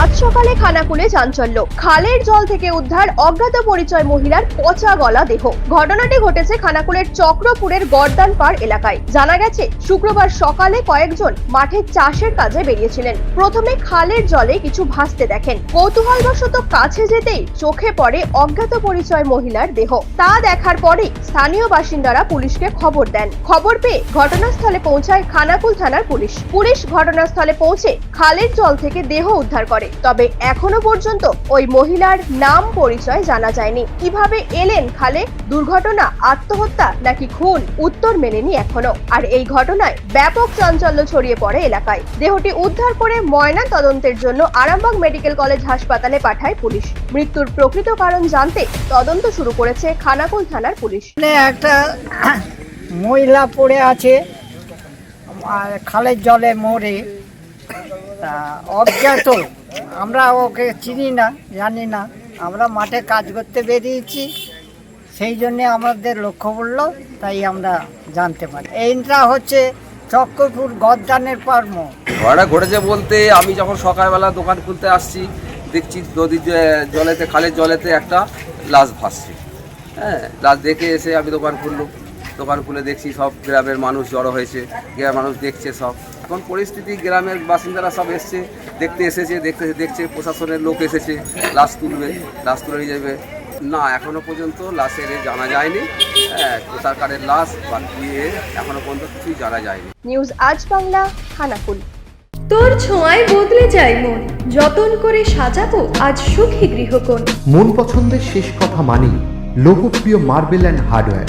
সাত সকালে খানাকুলে চাঞ্চল্য। খালের জল থেকে উদ্ধার অজ্ঞাত পরিচয় মহিলার পচা গলা দেহ। ঘটনাটি ঘটেছে খানাকুলের চক্রপুরের গর্দানপাড় এলাকায়। জানা গেছে, শুক্রবার সকালে কয়েকজন মাঠে চাষের কাজে বেরিয়েছিলেন। প্রথমে খালের জলে কিছু ভাসতে দেখেন। কৌতূহলবশত কাছে যেতেই চোখে পড়ে অজ্ঞাত পরিচয় মহিলার দেহ। তা দেখার পরে স্থানীয় বাসিন্দারা পুলিশকে খবর দেন। খবর পেয়ে ঘটনাস্থলে পৌঁছায় খানাকুল থানার পুলিশ। পুলিশ ঘটনাস্থলে পৌঁছে খালের জল থেকে দেহ উদ্ধার করে। তবে এখনও পর্যন্ত ওই মহিলার নাম পরিচয় জানা যায়নি। কীভাবে এলেন খালে? দুর্ঘটনা, আত্মহত্যা নাকি খুন? উত্তর মেলেনি এখনও। আর এই ঘটনায় ব্যাপক চাঞ্চল্য ছড়িয়ে পড়ে এলাকায়। দেহটি উদ্ধার করে ময়না তদন্তের জন্য আরামবাগ মেডিকেল কলেজ হাসপাতালে পাঠায় পুলিশ। মৃত্যুর প্রকৃত কারণ জানতে তদন্ত শুরু করেছে খানাকুল থানার পুলিশ। একটা মহিলা পড়ে আছে খালের জলে মরে। অজ্ঞাত। আমরা ওকে চিনি না, জানি না। আমরা মাঠে কাজ করতে বেরিয়েছি। সেই জন্যে আমাদের লক্ষ্য পড়ল, তাই আমরা জানতে পারি। এইটা হচ্ছে চক্রপুর গদ্দানের কর্ম। ঘটনা ঘটেছে বলতে আমি যখন সকালবেলা দোকান খুলতে আসছি, দেখছি নদীর জলেতে, খালের জলেতে একটা লাশ ভাসছে। হ্যাঁ লাশ দেখে এসে আমি দোকান খুললাম। দোকান খুলে দেখছি সব গ্রামের মানুষ জড়ো হয়েছে গ্রামের মানুষ দেখছে সব। এখন পরিস্থিতি গ্রামের বাসিন্দারা সব এসছে দেখতে এসেছে দেখতে দেখছে প্রশাসনের লোক এসেছে লাশ তুলবে লাশ তুলে নিয়ে যাবে। না এখনও পর্যন্ত লাশের জানা যায়নি। হ্যাঁ কোথাকারের কারের লাশ বা কি এ এখনও পর্যন্ত কিছুই জানা যায়নি। নিউজ আজ বাংলা খানাকুল। তোর ছোঁয়ায় বদলে যায় মন যতন করে সাজাবো আজ সুখী গৃহকোণ। মন পছন্দের শেষ কথা মানি লোকপ্রিয় মার্বেল অ্যান্ড হার্ডওয়্যার